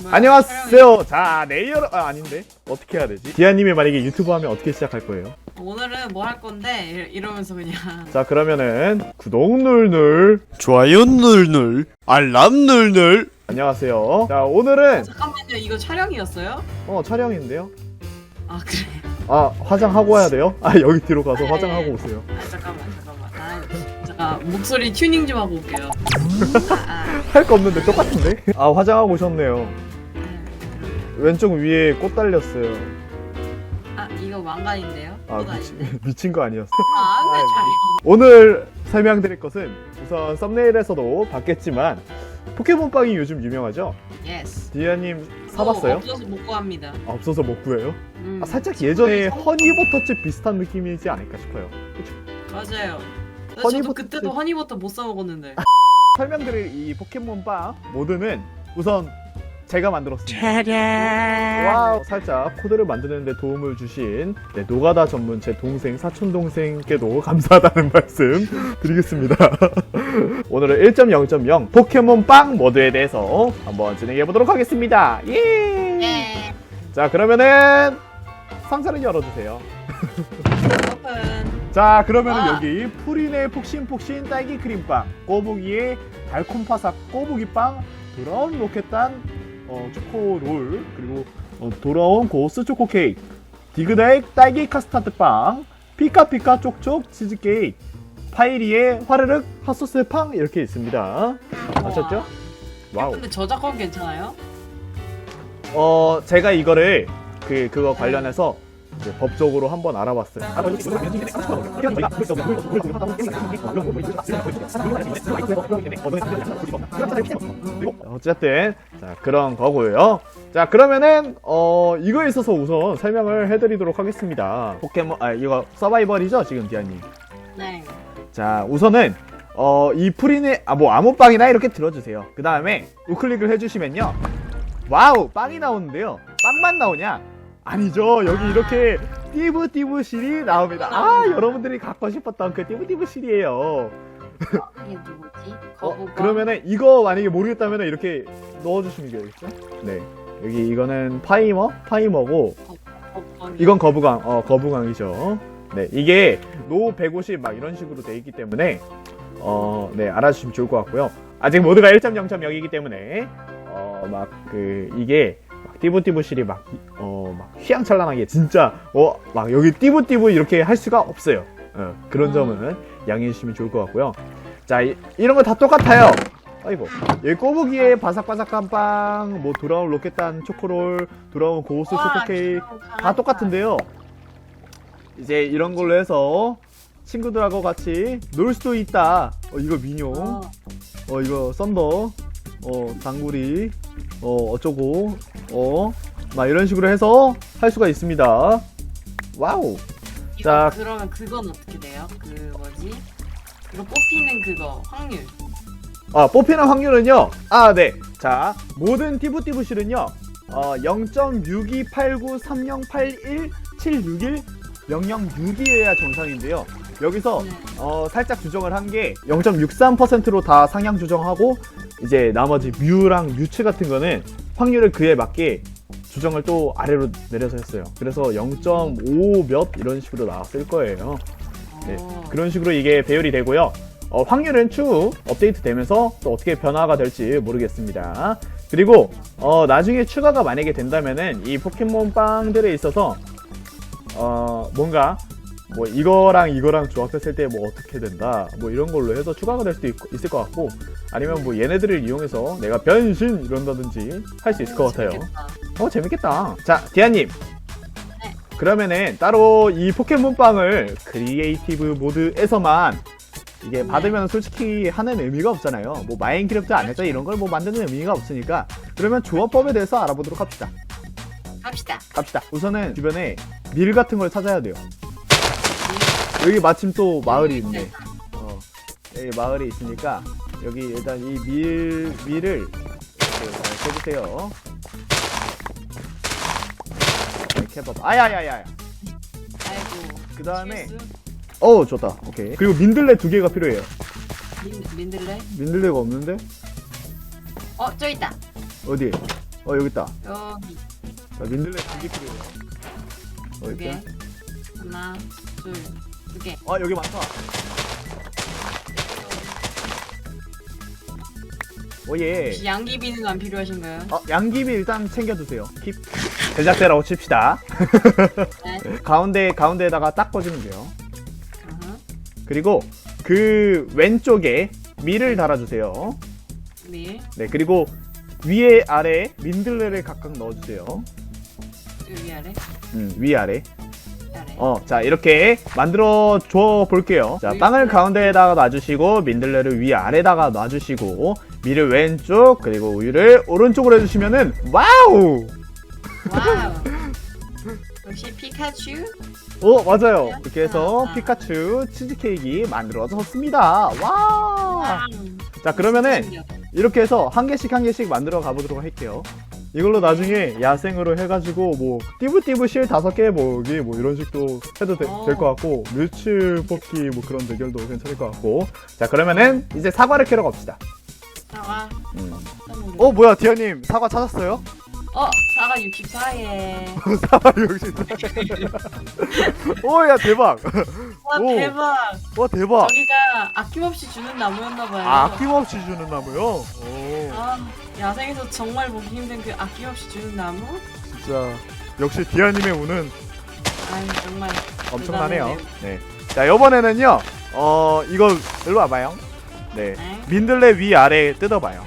뭐야, 안녕하세요. 자, 레이어 아 아닌데 어떻게 해야 되지? 디아님이 만약에 유튜브 하면 어떻게 시작할 거예요? 오늘은 뭐 할 건데 이러- 이러면서 그냥 자, 그러면은 구독 눌눌. 좋아요 눌눌 알람 눌눌 안녕하세요. 자, 오늘은 잠깐만요 이거 촬영이었어요? 어 촬영인데요. 아 그래 아 화장하고 와야 돼요? 아 여기 뒤로 가서 네. 화장하고 오세요. 아 잠깐만 잠깐만 아 목소리 튜닝 좀 하고 올게요 아, 할 거 없는데 똑같은데? 아 화장하고 오셨네요. 아, 왼쪽 위에 꽃 달렸어요. 아 이거 왕관인데요? 아 그거 미친, 아닌데? 미친 거 아니었어. 아 안 돼 아이고. 촬영 오늘 설명드릴 것은 우선 썸네일에서도 봤겠지만 포켓몬빵이 요즘 유명하죠? 예스 디아님 사봤어요? 어, 없어서 못 구합니다 아, 없어서 못 구해요? 음, 아, 살짝 예전에 허니버터칩 비슷한 느낌이지 않을까 싶어요. 맞아요 나 허니버터- 그때도 허니버터 못 써먹었는데 설명드릴 이 포켓몬빵 모드는 우선 제가 만들었습니다. 와우. 살짝 코드를 만드는데 도움을 주신 네, 노가다 전문 제 동생 사촌 동생께도 감사하다는 말씀 드리겠습니다. 오늘은 1.0.0 포켓몬 빵 모드에 대해서 한번 진행해 보도록 하겠습니다. 예. 예 자 그러면은 상자를 열어주세요. 오픈 자 그러면은 와. 여기 푸린의 폭신폭신 딸기 크림빵, 꼬부기의 달콤 파삭 꼬부기빵, 돌아온 로켓단 어, 초코롤 그리고 어, 돌아온 고스 초코 케이크, 디그다익 딸기 카스타드 빵, 피카피카 쪽쪽 치즈 케이크, 파이리의 화르륵 핫소스 팡 이렇게 있습니다. 아셨죠? 와우. 근데 저작권 괜찮아요? 어 제가 이거를 그 그거 관련해서 이제 법적으로 한번 알아봤어요. 어쨌든 자 그런 거고요. 자 그러면은 어 이거에 있어서 우선 설명을 해드리도록 하겠습니다. 포켓몬 아 이거 서바이벌이죠 지금 디아님. 네 자 우선은 어 이 프린의 아뭐 아무 빵이나 이렇게 들어주세요. 그 다음에 우클릭을 해주시면요. 와우 빵이 나오는데요. 빵만 나오냐? 아니죠. 여기 이렇게 띠부띠부실이 나옵니다. 아 여러분들이 갖고 싶었던 그 띠부띠부실이에요. 이게 누구지? 어, 그러면은 이거 만약에 모르겠다면 이렇게 넣어주시면 되겠죠? 네. 여기 이거는 파이머, 파이머고 이건 거부강, 어 거부강이죠. 네, 이게 노 150 막 이런 식으로 돼 있기 때문에 어, 네 알아주시면 좋을 것 같고요. 아직 모드가 1.0.0이기 때문에 어, 막 그 이게 막 띠부띠부실이 막 어, 막 휘황찬란하게 진짜 어, 막 여기 띠부띠부 이렇게 할 수가 없어요. 어, 그런 음. 점은 양해해 주시면 좋을 것 같고요. 자, 이, 이런 거 다 똑같아요. 아이고. 여기 꼬부기에 바삭바삭한 빵, 뭐 돌아온 로켓단 초코롤, 돌아온 고스 초코 케이크 다 똑같은데요. 이제 이런 걸로 해서 친구들하고 같이 놀 수도 있다. 어, 이거 민용. 어, 어, 이거 썬더. 어, 당구리. 어, 어쩌고. 어, 막 이런 식으로 해서 할 수가 있습니다. 와우. 이거 자. 그러면 그건 어떻게 돼요? 그 뭐지? 이거 뽑히는 그거 확률 아, 뽑히는 확률은요. 아, 네. 자, 모든 띠부띠부실은요. 어, 0.6289308171 006이어야 정상인데요. 여기서 네. 어, 살짝 조정을 한 게 0.63%로 다 상향 조정하고 이제 나머지 뮤랑 뮤츠 같은 거는 확률을 그에 맞게 조정을 또 아래로 내려서 했어요. 그래서 0.5 몇 이런 식으로 나왔을 거예요. 네, 어. 그런 식으로 이게 배열이 되고요. 어, 확률은 추후 업데이트 되면서 또 어떻게 변화가 될지 모르겠습니다. 그리고 어, 나중에 추가가 만약에 된다면은 이 포켓몬 빵들에 있어서 어, 뭔가 뭐 이거랑 이거랑 조합했을 때 뭐 어떻게 된다 뭐 이런 걸로 해서 추가가 될 수도 있, 있을 것 같고 아니면 뭐 얘네들을 이용해서 내가 변신 이런다든지 할 수 있을 것 같아요. 재밌겠다. 어 재밌겠다. 자 디아님. 그러면은 따로 이 포켓몬빵을 크리에이티브 모드에서만 이게 네. 받으면 솔직히 하는 의미가 없잖아요. 뭐 마인크래프트 안에서 이런 걸 뭐 만드는 의미가 없으니까 그러면 조합법에 대해서 알아보도록 합시다. 갑시다 갑시다. 우선은 주변에 밀 같은 걸 찾아야 돼요. 여기 마침 또 마을이 있네. 어, 여기 마을이 있으니까 여기 일단 이 밀 밀을 써주세요. 해봐봐. 아야야야. 아이고 그 다음에? 어 좋다. 오케이. 그리고 민들레 두 개가 필요해요. 민, 민들레? 민들레가 없는데 어, 저 있다. 어디? 어 여기 있다. 여기 자 민들레 두 개 필요해요. 어 두 개. 하나, 둘, 두 개. 아 여기 많다. 오예. 혹시 양귀 비는 안 필요하신가요? 어 양귀비 일단 챙겨두세요. 킵. 제작대라고 칩시다. 네. 가운데 가운데에다가 딱 꽂으면 돼요. 그리고 그 왼쪽에 밀을 달아주세요. 밀. 네 그리고 위에 아래 민들레를 각각 넣어주세요. 여기 아래. 음, 위 아래. 어, 자 이렇게 만들어 줘 볼게요. 자 빵을 가운데에다가 놔주시고 민들레를 위 아래다가 놔주시고 밀을 왼쪽 그리고 우유를 오른쪽으로 해주시면은 와우. 와우. 역시 피카츄. 어 맞아요. 이렇게 해서 아. 피카츄 치즈케이크 만들어졌습니다. 와. 와우. 자 그러면은. 이렇게 해서 한 개씩 한 개씩 만들어 가보도록 할게요. 이걸로 나중에 야생으로 해가지고 뭐 띠부띠부 실 다섯 개 모으기 뭐 이런 식도 해도 어. 될것 같고 멸치 뽑기 뭐 그런 대결도 괜찮을 것 같고 자 그러면은 이제 사과를 캐러 갑시다. 사과. 음. 어, 어 뭐야 디아님 사과 찾았어요? 어, 사과 64에. 사과 역시. 오야 대박. 와, 오. 대박. 와 대박. 저기가 아낌없이 주는 나무였나봐요. 아, 아낌없이 주는 나무요? 오 아, 야생에서 정말 보기 힘든 그 아낌없이 주는 나무? 진짜 역시 디아님의 운은 아유, 정말. 엄청나네요. 대단하네요. 네. 자, 요번에는요, 어, 이거, 일로 와봐요. 네. 네. 민들레 위 아래에 뜯어봐요.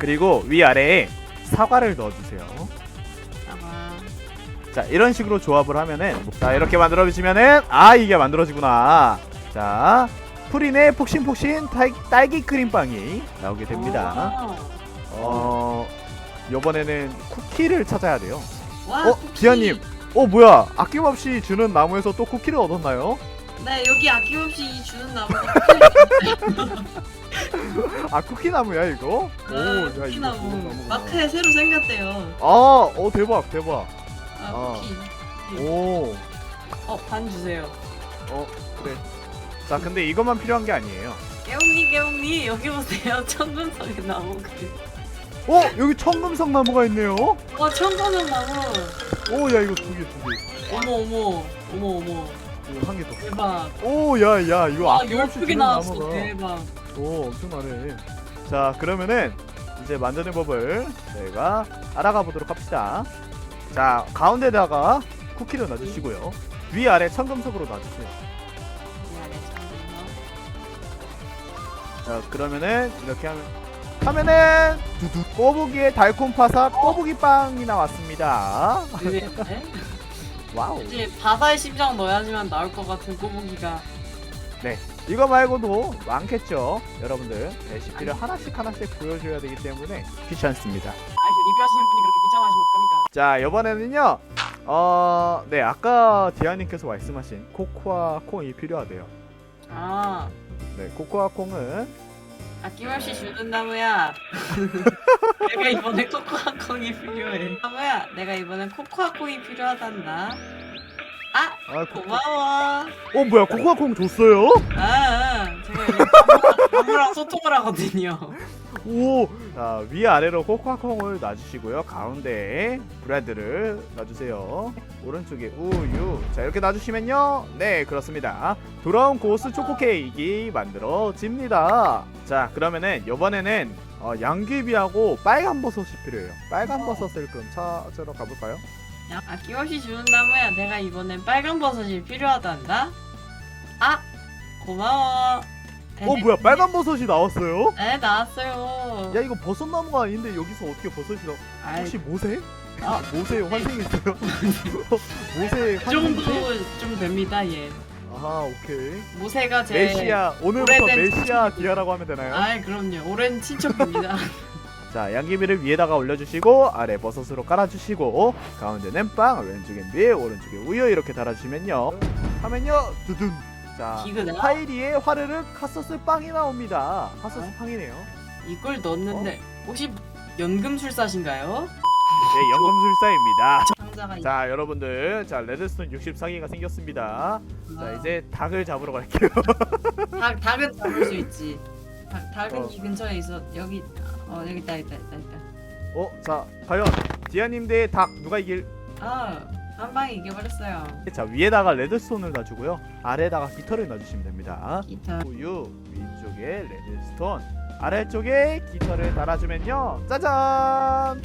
그리고 위 아래에 사과를 넣어주세요. 사과. 자, 이런 식으로 조합을 하면은, 자, 이렇게 만들어주시면은, 아, 이게 만들어지구나. 자, 프린의 폭신폭신 딸, 딸기 크림빵이 나오게 됩니다. 오. 어, 요번에는 쿠키를 찾아야 돼요. 와, 어, 쿠키. 디아님. 어, 뭐야. 아낌없이 주는 나무에서 또 쿠키를 얻었나요? 네, 여기 아낌없이 주는 나무가 아 쿠키 나무야 이거? 아, 야, 쿠키 이거 나무. 좋은 나무구나. 마트에 새로 생겼대요. 아, 어 대박 대박. 아, 아. 쿠키. 오, 어, 반 주세요. 어 그래. 자 근데 이것만 필요한 게 아니에요. 깨웅니, 깨웅니, 여기 보세요. 천금석의 나무. 어 여기 청금석 나무가 있네요. 어, 천금석 나무. 오, 야 이거 두 개 두 개. 어머, 어머. 어머, 어머. 이거 한개 더. 대박. 오, 야, 야 이거 아, 아낌없이 12개 주는 나왔어. 나무가. 대박. 오, 엄청나네. 자 그러면은 이제 만드는 법을 저희가 알아가 보도록 합시다. 자 가운데다가 쿠키를 놔주시고요. 위 아래 청금석으로 놔주세요. 자 그러면은 이렇게 하면 하면은 두두 꼬부기의 달콤 파사 꼬부기 빵이 나왔습니다. 네. 와우. 이제 바다의 심장 넣어야지만 나올 것 같은 꼬부기가 이거 말고도 많겠죠. 여러분들 레시피를 하나씩 하나씩 보여줘야 되기 때문에 귀찮습니다. 아 리뷰하시는 분이 그렇게 비참하시면 어떡합니까 자 이번에는요. 어, 네 아까 디아님께서 말씀하신 코코아 콩이 필요하대요. 아 네 코코아 콩은 아낌없이 주는 나무야 내가 이번에 코코아 콩이 필요해. 나무야? 내가 이번엔 코코아 콩이 필요하단다. 아 아, 코, 고마워. 어 뭐야? 코코아 콩 줬어요? 아, 아 제가 이거 나무랑 소통을 하거든요 오, 자, 위아래로 코코아콩을 놔주시고요. 가운데에 브레드를 놔주세요. 오른쪽에 우유. 자, 이렇게 놔주시면요. 네, 그렇습니다. 돌아온 고스 초코 케이크 만들어집니다. 자, 그러면은 이번에는 어, 양귀비하고 빨간 버섯이 필요해요. 빨간 버섯을 그럼 찾으러 가볼까요? 야, 아낌없이 주는 나무야 내가 이번엔 빨간 버섯이 필요하단다 아 고마워 어, 뭐야, 빨간 버섯이 나왔어요? 네 나왔어요 야, 이거 버섯 나무가 아닌데 여기서 어떻게 버섯이 나? 아이, 혹시 모세? 아. 모세 환생했어요? 모세 그 정도 환생? 좀 됩니다 얘 아하, 오케이. 모세가 제 메시아 오늘부터 오래된 메시아. 디아라고 하면 되나요? 아이 그럼요 오랜 친척입니다 자 양귀비를 위에다가 올려주시고 아래 버섯으로 깔아주시고 가운데 는 빵 왼쪽엔 밀 오른쪽에 우유 이렇게 달아주시면요 하면요 두둔 자 이거네요? 파이리에 화르르 카소스 빵이 나옵니다. 카소스 어? 빵이네요. 이걸 넣었는데 혹시 연금술사신가요? 네 연금술사입니다. 상자가 있... 자 여러분들 자 레드스톤 64개가 생겼습니다. 자 아, 이제 닭을 잡으러 갈게요. 닭, 닭은 잡을 수 있지. 닭, 닭은 어. 이 근처에 있어. 여기 어 여기 있다 있다 있다 있다. 어, 자, 과연 디아님 대 닭 누가 이길? 아 한 방에 이겨버렸어요. 자, 위에다가 레드스톤을 놔주고요. 아래에다가 깃털을 놔주시면 됩니다. 기타. 우유 위쪽에 레드스톤, 아래쪽에 깃털을 달아주면요. 짜잔!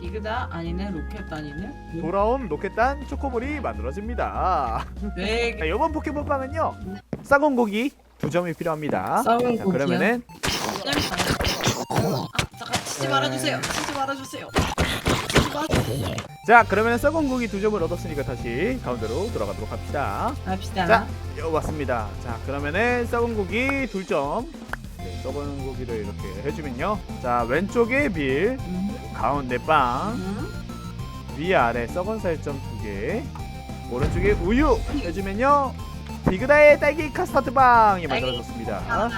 디그다 아니네 로켓 아니네. 돌아온 로켓단 초코볼이 만들어집니다. 네. 자, 이번 포켓몬빵은요. 썩은 고기 두 점이 필요합니다. 썩은 자? 그러면은 아 잠깐 치지 말아주세요. 치지 말아주세요. 자, 그러면 썩은 고기 두 점을 얻었으니까 다시 가운데로 돌아가도록 합시다. 합시다. 자, 요 왔습니다. 자, 그러면은 썩은 고기 둘 점. 네, 썩은 고기를 이렇게 해주면요. 자, 왼쪽에 빌, 음. 가운데 빵, 음. 위 아래 썩은 살점 두 개, 오른쪽에 우유 해주면요. 디그다의 딸기 카스타드 빵이 딸기 만들어졌습니다. 아,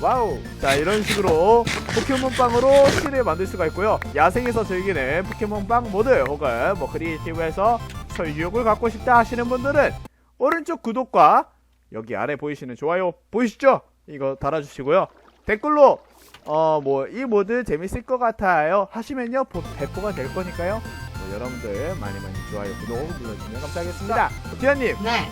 와우. 자, 이런 식으로 포켓몬 빵으로 실을 만들 수가 있고요. 야생에서 즐기는 포켓몬 빵 모드 혹은 뭐 크리에이티브에서 설유욕을 갖고 싶다 하시는 분들은 오른쪽 구독과 여기 아래 보이시는 좋아요 보이시죠? 이거 달아주시고요. 댓글로 어 뭐 이 모드 재밌을 것 같아요 하시면요 보- 배포가 될 거니까요. 뭐 여러분들 많이 많이 좋아요 구독 눌러주시면 감사하겠습니다. 디아님 네.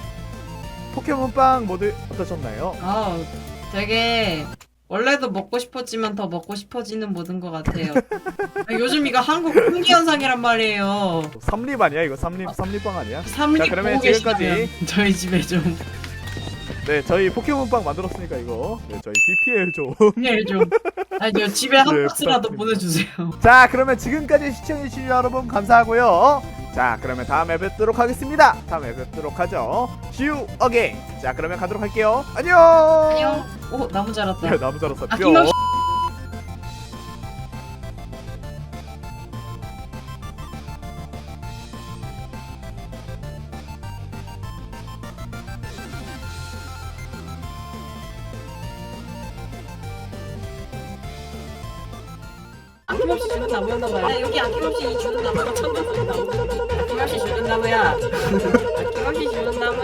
포켓몬 빵 모드 어떠셨나요? 어 되게 원래도 먹고 싶었지만 더 먹고 싶어지는 모든 것 같아요. 아, 요즘 이거 한국 풍기 현상이란 말이에요. 삼립 아니야 이거 삼립 삼립빵 아니야? 삼립 자, 그러면 보고 지금까지 저희 집에 좀 네 저희 포켓몬빵 만들었으니까 이거 네 저희 BPL 좀. 일 좀. 아니요 집에 한 네, 박스라도 부탁드립니다. 보내주세요. 자 그러면 지금까지 시청해주신 여러분 감사하고요. 자 그러면 다음에 뵙도록 하겠습니다. 다음에 뵙도록 하죠. See you again. 자 그러면 가도록 할게요. 안녕. 안녕. 오 나무 자랐다. 야, 나무 자랐어. 아, 뿅. 김없 아낌없이 주는 나무였나 봐요. 아, 여기 아낌없이 주는 나무가 천났습니다. 아낌없이 주는 나무야. 아낌없이 주는 나무야.